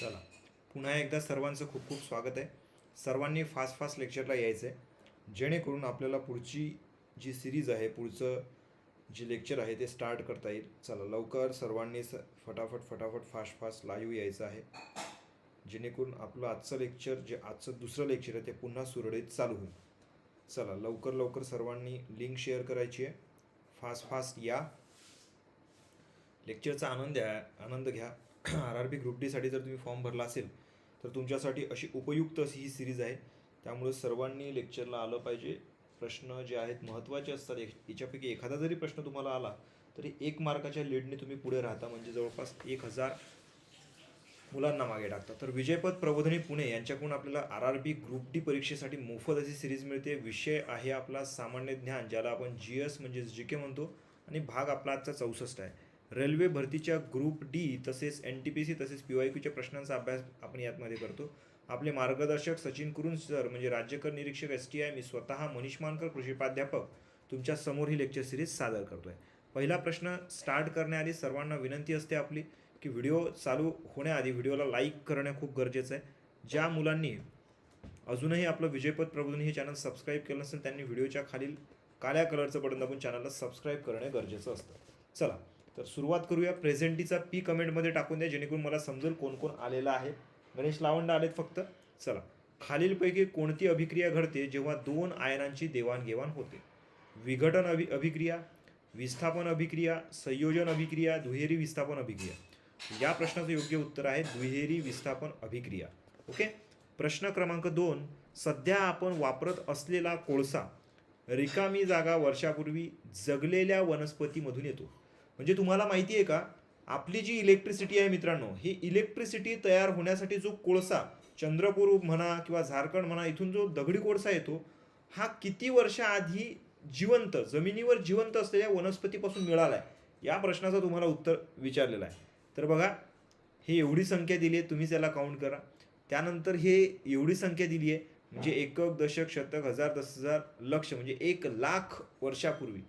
चला. पुन्हा एकदा सर्वांचं खूप खूप स्वागत आहे. सर्वांनी फास्ट फास्ट लेक्चरला यायचं आहे जेणेकरून आपल्याला पुढची जी सिरीज आहे पुढचं जे लेक्चर आहे ते स्टार्ट करता येईल. चला लवकर सर्वांनी स फटाफट फटाफट फास्ट फास्ट लाईव्ह यायचं आहे. जेणेकरून आपलं आजचं लेक्चर जे आजचं दुसरं लेक्चर आहे ते पुन्हा सुरळीत चालू होईल. चला लवकर लवकर सर्वांनी लिंक शेअर करायची आहे. फास्ट फास्ट या. लेक्चरचा आनंद आनंद घ्या. आर आर बी ग्रुप डीसाठी जर तुम्ही फॉर्म भरला असेल तर तुमच्यासाठी अशी उपयुक्त अशी ही सिरीज आहे. त्यामुळे सर्वांनी लेक्चरला आलं पाहिजे. प्रश्न जे आहेत महत्त्वाचे असतात. एक- याच्यापैकी एखादा जरी प्रश्न तुम्हाला आला तरी एक मार्काच्या लीडने तुम्ही पुढे राहता. म्हणजे जवळपास एक हजार मुलांना मागे टाकतात तर विजयपद प्रबोधनी पुणे यांच्याकडून आपल्याला R R B group D परीक्षेसाठी मोफत अशी सिरीज मिळते. विषय आहे आपला सामान्य ज्ञान ज्याला आपण जी एस म्हणजे जी के म्हणतो. आणि भाग आपला आजचा चौसष्ट आहे. रेल्वे भरतीच्या ग्रुप डी तसेच एन टी पी सी तसेच पी वाय क्यूच्या प्रश्नांचा अभ्यास आपण यातमध्ये करतो. आपले मार्गदर्शक सचिन कुरुन सर म्हणजे राज्यकर निरीक्षक एस टी आय मी स्वतः मनीष मानकर कृषी प्राध्यापक तुमच्यासमोर ही लेक्चर सिरीज सादर करतोय. पहिला प्रश्न स्टार्ट करण्याआधी सर्वांना विनंती असते आपली की व्हिडिओ चालू होण्याआधी व्हिडिओला लाईक करणं खूप गरजेचं आहे. ज्या मुलांनी अजूनही आपलं विजयपद प्रबोधन हे चॅनल सबस्क्राईब केलं नसेल त्यांनी व्हिडिओच्या खालील काळ्या कलरचं बटन दाबून चॅनलला सबस्क्राईब करणे गरजेचं असतं. चला तर सुरुवात करूया. प्रेझेंटीचा पी कमेंटमध्ये टाकून द्या जेणेकरून मला समजेल कोण कोण आलेलं आहे. गणेश लावंड आलेत फक्त. चला. खालीलपैकी कोणती अभिक्रिया घडते जेव्हा दोन आयनांची देवाणघेवाण होते? विघटन अभि अभिक्रिया विस्थापन अभिक्रिया संयोजन अभिक्रिया दुहेरी विस्थापन अभिक्रिया. या प्रश्नाचं योग्य उत्तर आहे दुहेरी विस्थापन अभिक्रिया. ओके? प्रश्न क्रमांक दोन. सध्या आपण वापरत असलेला कोळसा रिकामी जागा वर्षापूर्वी जगलेल्या वनस्पतीमधून येतो. म्हणजे तुम्हाला माहिती आहे का आपली जी इलेक्ट्रिसिटी आहे मित्रांनो ही इलेक्ट्रिसिटी तयार होण्यासाठी जो कोळसा चंद्रपूर म्हणा किंवा झारखंड म्हणा इथून जो दगडी कोळसा येतो हा किती वर्षाआधी जिवंत जमिनीवर जिवंत असलेल्या वनस्पतीपासून मिळाला आहे या प्रश्नाचं तुम्हाला उत्तर विचारलेलं आहे. तर बघा हे एवढी संख्या दिली आहे तुम्ही त्याला काउंट करा. त्यानंतर हे एवढी संख्या दिली आहे म्हणजे एकक दशक शतक हजार दस हजार लक्ष म्हणजे एक लाख वर्षापूर्वी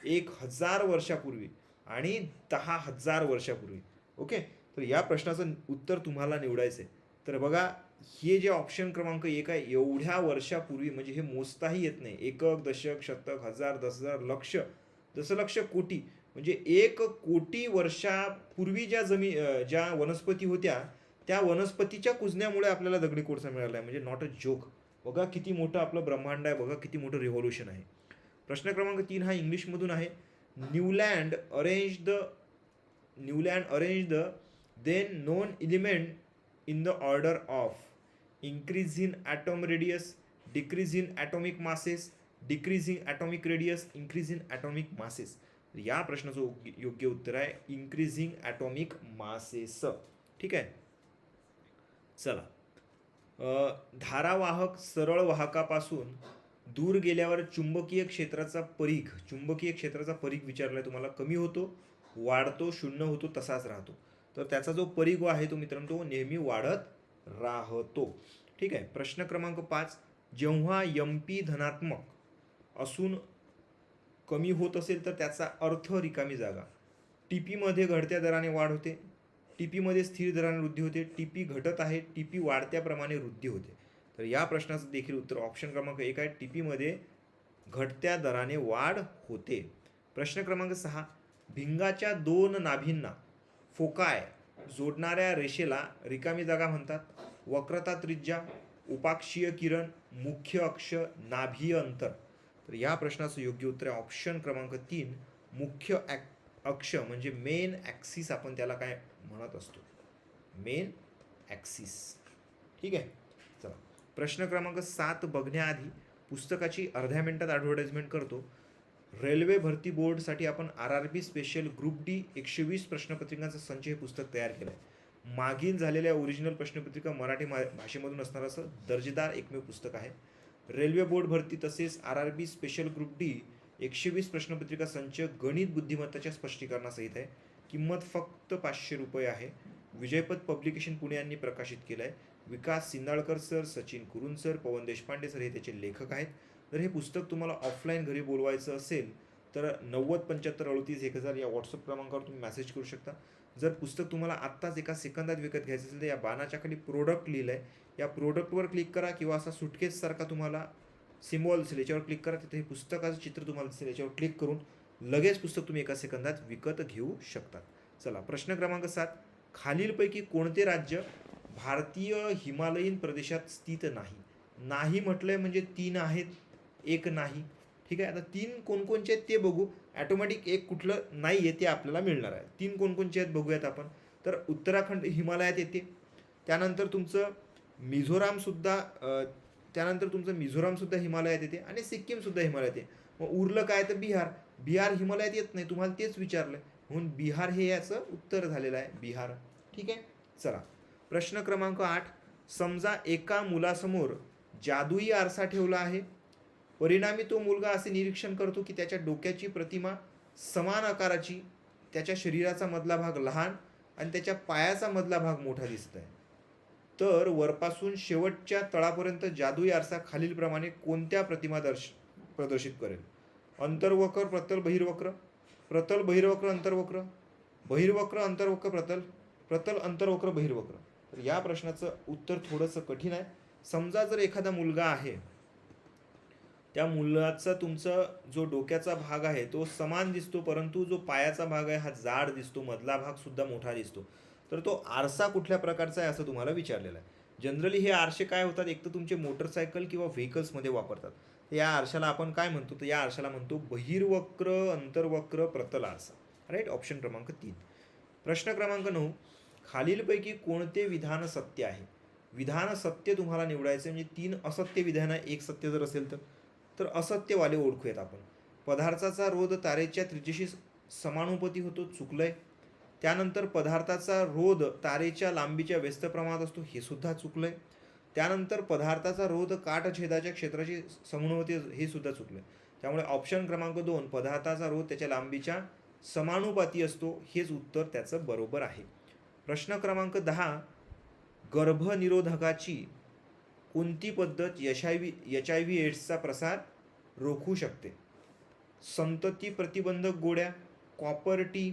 एक हजार वर्षापूर्वी आणि दहा हजार वर्षापूर्वी. ओके? तर या प्रश्नाचं उत्तर तुम्हाला निवडायचं आहे तर बघा हे जे ऑप्शन क्रमांक एक आहे एवढ्या वर्षापूर्वी म्हणजे हे मोजताही येत नाही. एकक दशक शतक हजार दस हजार लक्ष. दशलक्ष कोटी. म्हणजे एक कोटी वर्षापूर्वी ज्या जमी ज्या वनस्पती होत्या त्या वनस्पतीच्या कुजण्यामुळे आपल्याला दगडी कोळसा मिळाला आहे. म्हणजे नॉट अ जोक बघा किती मोठं आपलं ब्रह्मांड आहे बघा किती मोठं रिव्हॉल्युशन आहे. प्रश्न क्रमांक तीन हा इंग्लिशमधून आहे. Newland arrange the Newland arrange the then known element in the order of increase in atom radius decrease in atomic masses decrease in atomic radius increase in atomic masses. या प्रश्नाचं योग्य- उत्तर आहे इन्क्रीजिंग ॲटॉमिक मासेस ठीक आहे? चला. धारावाहक सरळ वाहकापासून दूर गेल्यावर चुंबकीय क्षेत्राचा परीघ चुंबकीय क्षेत्राचा परीघ विचारलाय तुम्हाला कमी होतो वाढतो शून्य होतो तसाच राहतो. तर त्याचा जो परीघ आहे तो मित्रांनो तो नेहमी वाढत राहतो. ठीक आहे? प्रश्न क्रमांक पाच जेव्हा यम पी धनात्मक असून कमी होत असेल तर त्याचा अर्थ रिकामी जागा. टी पीमध्ये घडत्या दराने वाढ होते. टी पीमध्ये स्थिर दराने वृद्धी होते. टी पी घटत आहे. टी पी वाढत्याप्रमाणे वृद्धी होते. तर या प्रश्नाचं देखील उत्तर ऑप्शन क्रमांक एक आहे. टी पीमध्ये घटत्या दराने वाढ होते. प्रश्न क्रमांक सहा भिंगाच्या दोन नाभींना फोकाय जोडणाऱ्या रेषेला रिकामी जागा म्हणतात. वक्रता त्रिज्या उपाक्षीय किरण मुख्य अक्ष नाभीय अंतर. तर या प्रश्नाचं योग्य उत्तर आहे ऑप्शन क्रमांक तीन मुख्य ॲक अक्ष म्हणजे मेन ॲक्सिस आपण त्याला काय म्हणत असतो? मेन ॲक्सिस ठीक आहे? प्रश्न क्रमांक सात बघण्याआधी पुस्तकाची अर्ध्या मिनिटात ॲडव्हर्टाइजमेंट करतो. रेल्वे भरती बोर्डसाठी आपण R R B special group D एकशे वीस प्रश्नपत्रिकांचा संच हे पुस्तक तयार केलं आहे मागील झालेल्या ओरिजिनल प्रश्नपत्रिका मराठी मा भाषेमधून असणारं असं दर्जेदार एकमेव पुस्तक आहे. रेल्वे बोर्ड भरती तसेच R R B special group D एकशे वीस प्रश्नपत्रिका संच गणित बुद्धिमत्ताच्या स्पष्टीकरणासहित आहे. किंमत फक्त पाचशे रुपये आहे. विजयपद पब्लिकेशन पुणे यांनी प्रकाशित केलं आहे Vikas Sindalkar sir Sachin Kurun sir Pawan Deshpande sir हे त्याचे लेखक आहेत. जर हे पुस्तक तुम्हाला ऑफलाईन घरी बोलवायचं असेल तर नव्वद पंच्याहत्तर अडतीस एक हजार या व्हॉट्सअप क्रमांकावर तुम्ही मेसेज करू शकता. जर पुस्तक तुम्हाला आत्ताच एका सेकंदात विकत घ्यायचं असेल तर या बाणाच्या खाली प्रोडक्ट लिहिलं आहे या प्रोडक्टवर क्लिक करा किंवा असा सुटकेससारखा तुम्हाला सिम्बॉल दिसेल याच्यावर क्लिक करा. तिथे हे पुस्तकाचं चित्र तुम्हाला दिसेल याच्यावर क्लिक करून लगेच पुस्तक तुम्ही एका सेकंदात विकत घेऊ शकता. चला प्रश्न क्रमांक सात. खालीलपैकी कोणते राज्य भारतीय हिमालयीन प्रदेशात स्थित नाही. नाही म्हटलंय म्हणजे तीन आहेत एक नाही. ठीक आहे? आता तीन कोणकोणचे आहेत ते बघू. ॲटोमॅटिक एक कुठलं नाही आहे ते आपल्याला मिळणार आहे. तीन कोणकोणचे आहेत बघूयात आपण. तर उत्तराखंड हिमालयात येते. त्यानंतर तुमचं मिझोरामसुद्धा त्यानंतर तुमचं मिझोरामसुद्धा हिमालयात येते आणि सिक्कीमसुद्धा हिमालयात येते. मग उरलं काय तर बिहार. बिहार हिमालयात येत नाही. तुम्हाला तेच विचारलं म्हणून बिहार हे याचं उत्तर झालेलं आहे. बिहार. ठीक आहे? चला. प्रश्न क्रमांक आठ समजा एका मुलासमोर जादुई आरसा ठेवला आहे. परिणामी तो मुलगा असे निरीक्षण करतो की त्याच्या डोक्याची प्रतिमा समान आकाराची त्याच्या शरीराचा मधला भाग लहान आणि त्याच्या पायाचा मधला भाग मोठा दिसत आहे तर वरपासून शेवटच्या तळापर्यंत जादुई आरसा खालीलप्रमाणे कोणत्या प्रतिमा दर्श प्रदर्शित करेल? अंतर्वक्र प्रतल बहिर्वक्र. प्रतल बहिर्वक्र अंतर्वक्र. बहिर्वक्र अंतर्वक्र प्रतल. प्रतल अंतर्वक्र बहिर्वक्र. तर या प्रश्नाचं उत्तर थोडंसं कठीण आहे. समजा जर एखादा मुलगा आहे त्या मुलाचा तुमचा जो डोक्याचा भाग आहे तो समान दिसतो परंतु जो पायाचा भाग आहे हा जाड दिसतो मधला भाग सुद्धा मोठा दिसतो. तर तो आरसा कुठल्या प्रकारचा आहे असं तुम्हाला विचारलेलं आहे. जनरली हे आरसे काय होतात? एक तर तुमचे मोटरसायकल किंवा व्हेकल्समध्ये वापरतात. तर या आरशाला आपण काय म्हणतो? तर या आरशाला म्हणतो बहिर्वक्र अंतर्वक्र प्रतल आरसा. राईट ऑप्शन क्रमांक तीन. प्रश्न क्रमांक नऊ. खालीलपैकी कोणते विधान सत्य आहे? विधान सत्य तुम्हाला निवडायचे म्हणजे तीन असत्य विधान आहे एक सत्य जर असेल तर. तर असत्यवाले ओळखूयात आपण. पदार्थाचा रोध तारेच्या त्रिज्येशी समानुपती होतो चुकलंय. त्यानंतर पदार्थाचा रोध तारेच्या लांबीच्या व्यस्त प्रमाणात असतो हे सुद्धा चुकलं आहे त्यानंतर पदार्थाचा रोध काटछेदाच्या क्षेत्राची समानुपती हे सुद्धा आहे त्यामुळे ऑप्शन क्रमांक दोन पदार्थाचा रोध त्याच्या लांबीच्या समानुपाती असतो हेच उत्तर त्याचं बरोबर आहे. प्रश्न क्रमांक दहा गर्भनिरोधकाची कोणती पद्धत यश I V H I V एड्सचा प्रसार रोखू शकते? संतती प्रतिबंधक गोळ्या कॉपर टी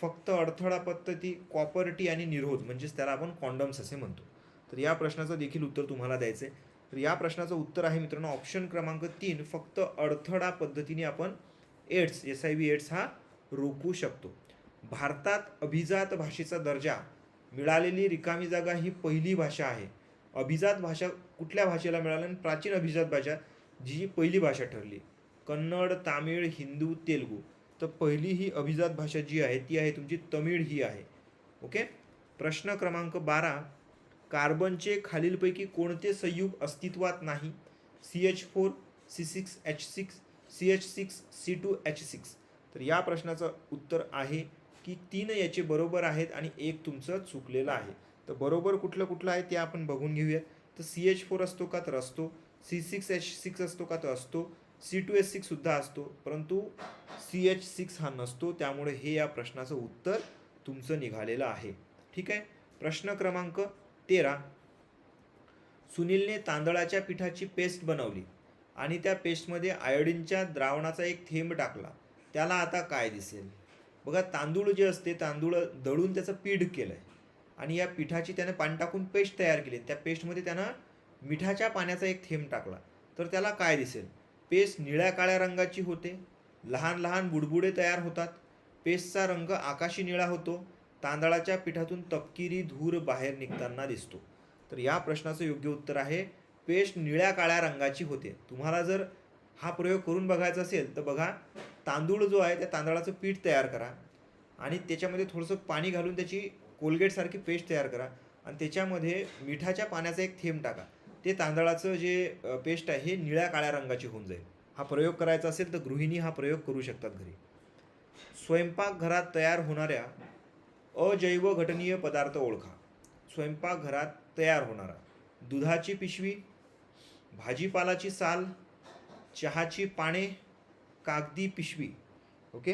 फक्त अडथळा पद्धती कॉपर टी आणि निरोध म्हणजेच त्याला आपण कॉन्डम्स असे म्हणतो. तर या प्रश्नाचं देखील उत्तर तुम्हाला द्यायचं आहे तर या प्रश्नाचं उत्तर आहे मित्रांनो ऑप्शन क्रमांक तीन फक्त अडथळा पद्धतीने आपण AIDS S I V AIDS हा रोखू शकतो. भारतात अभिजात भाषेचा दर्जा मिळालेली रिकामी जागा ही पहिली भाषा आहे. अभिजात भाषा कुठल्या भाषेला मिळाली आणि प्राचीन अभिजात भाषा जी पहिली भाषा ठरली? कन्नड तामिळ हिंदू तेलुगू. तर पहिली ही अभिजात भाषा जी आहे ती आहे तुमची तमिळ ही आहे. ओके? प्रश्न क्रमांक बारा. कार्बनचे खालीलपैकी कोणते संयुग अस्तित्वात नाही? C H four C six H six C H six C two H six तर या प्रश्नाचं उत्तर आहे की तीन याचे बरोबर आहेत आणि एक तुमचं चुकलेलं आहे. तर बरोबर कुठलं कुठलं आहे ते आपण बघून घेऊयात तर सी एच फोर असतो का तर असतो. सी सिक्स एच सिक्स असतो का तर असतो. सी टू एच सिक्ससुद्धा असतो. परंतु सी एच सिक्स हा नसतो. त्यामुळे हे या प्रश्नाचं उत्तर तुमचं निघालेलं आहे. ठीक आहे? प्रश्न क्रमांक तेरा. सुनीलने तांदळाच्या पिठाची पेस्ट बनवली आणि त्या पेस्टमध्ये आयोडीनच्या द्रावणाचा एक थेंब टाकला. त्याला आता काय दिसेल? बघा तांदूळ जे असते तांदूळ दळून त्याचं पीठ केलं आहे आणि या पिठाची त्याने पाणी टाकून पेस्ट तयार केली. त्या पेस्टमध्ये त्यानं मिठाच्या पाण्याचा एक थेंब टाकला. तर त्याला काय दिसेल? पेस्ट निळ्या काळ्या रंगाची होते. लहान लहान बुडबुडे तयार होतात. पेस्टचा रंग आकाशी निळा होतो. तांदळाच्या पिठातून तपकिरी धूर बाहेर निघताना दिसतो. तर या प्रश्नाचं योग्य उत्तर आहे पेस्ट निळ्या काळ्या रंगाची होते. तुम्हाला जर हा प्रयोग करून बघायचा असेल तर बघा तांदूळ जो आहे त्या तांदळाचं पीठ तयार करा. आणि त्याच्यामध्ये थोडंसं पाणी घालून त्याची कोलगेटसारखी पेस्ट तयार करा. आणि त्याच्यामध्ये मिठाच्या पाण्याचा एक थेंब टाका. ते तांदळाचं जे पेस्ट आहे हे निळ्या काळ्या रंगाची होऊन जाईल. हा प्रयोग करायचा असेल तर गृहिणी हा प्रयोग करू शकतात घरी. स्वयंपाकघरात तयार होणाऱ्या अजैव घटनीय पदार्थ ओळखा. स्वयंपाकघरात तयार होणारा. दुधाची पिशवी भाजीपालाची साल चहाची पाने कागदी पिशवी ओके?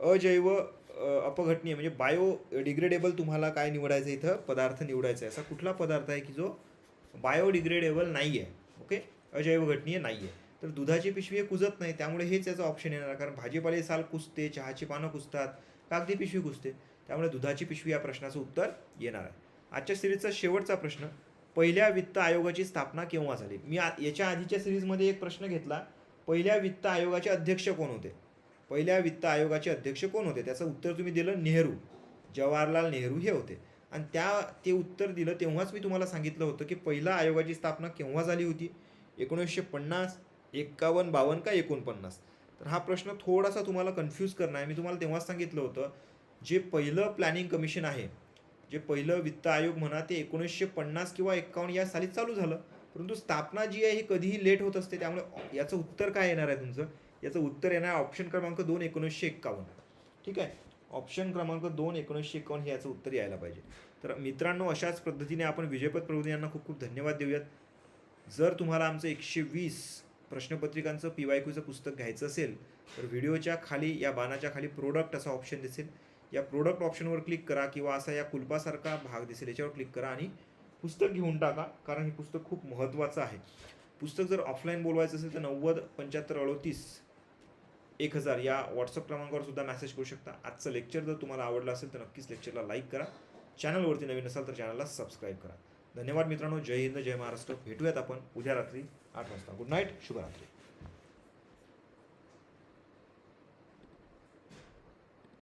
अजैव अपघटनीय म्हणजे बायो डिग्रेडेबल तुम्हाला काय निवडायचं आहे इथं? पदार्थ निवडायचा आहे. असा कुठला पदार्थ आहे की जो बायोडिग्रेडेबल नाही आहे ओके? अजैवघटनीय नाही आहे. तर दुधाची पिशवी हे कुजत नाही त्यामुळे हेच याचं ऑप्शन येणार कारण भाजीपाले साल कुजते चहाची पानं कुजतात कागदी पिशवी कुजते. त्यामुळे दुधाची पिशवी या प्रश्नाचं उत्तर येणार आहे. आजच्या सिरीजचा शेवटचा प्रश्न पहिल्या वित्त आयोगाची स्थापना केव्हा झाली? मी याच्या आधीच्या सिरीजमध्ये एक प्रश्न घेतला. पहिल्या वित्त आयोगाचे अध्यक्ष कोण होते? पहिल्या वित्त आयोगाचे अध्यक्ष कोण होते? त्याचं उत्तर तुम्ही दिलं नेहरू. जवाहरलाल नेहरू हे होते. आणि त्या ते उत्तर दिलं तेव्हाच मी तुम्हाला सांगितलं होतं की पहिल्या आयोगाची स्थापना केव्हा झाली होती? एकोणीसशे पन्नास एक्कावन्न बावन्न का एकोणपन्नास? तर हा प्रश्न थोडासा तुम्हाला कन्फ्यूज करणार. आहे मी तुम्हाला तेव्हाच सांगितलं होतं जे पहिलं प्लॅनिंग कमिशन आहे जे पहिलं वित्त आयोग म्हणा ते एकोणीसशे पन्नास किंवा एक्कावन्न या साली चालू झालं. परंतु स्थापना जी आहे ही कधीही लेट होत असते. त्यामुळे याचं उत्तर काय येणार आहे तुमचं? याचं उत्तर येणार आहे ऑप्शन क्रमांक दोन एकोणीसशे एक्कावन्न ठीक आहे? ऑप्शन क्रमांक दोन एकोणीसशे एक्कावन्न हे याचं उत्तर यायला पाहिजे. तर मित्रांनो अशाच पद्धतीने आपण विजयपद प्रबोधन यांना खूप खूप धन्यवाद देऊयात. जर तुम्हाला आमचं एकशे वीस प्रश्नपत्रिकांचं पी वाय क्यूचं पुस्तक घ्यायचं असेल तर व्हिडिओच्या खाली या बाणाच्या खाली प्रोडक्ट असा ऑप्शन दिसेल. या प्रोडक्ट ऑप्शनवर क्लिक करा किंवा असा या कुलपासारखा भाग दिसेल याच्यावर क्लिक करा आणि पुस्तक घेऊन टाका कारण हे पुस्तक खूप महत्त्वाचं आहे. पुस्तक जर ऑफलाईन बोलवायचं असेल तर नव्वद पंच्याहत्तर अडोतीस एक हजार या व्हॉट्सअप क्रमांकावर सुद्धा मेसेज करू शकता. आजचं लेक्चर जर तुम्हाला आवडलं असेल तर नक्कीच लेक्चरला लाईक करा. चॅनलवरती नवीन असाल तर चॅनलला सबस्क्राईब करा. धन्यवाद मित्रांनो. जय हिंद जय महाराष्ट्र. भेटूयात आपण उद्या रात्री आठ वाजता. गुड नाईट शुभरात्री.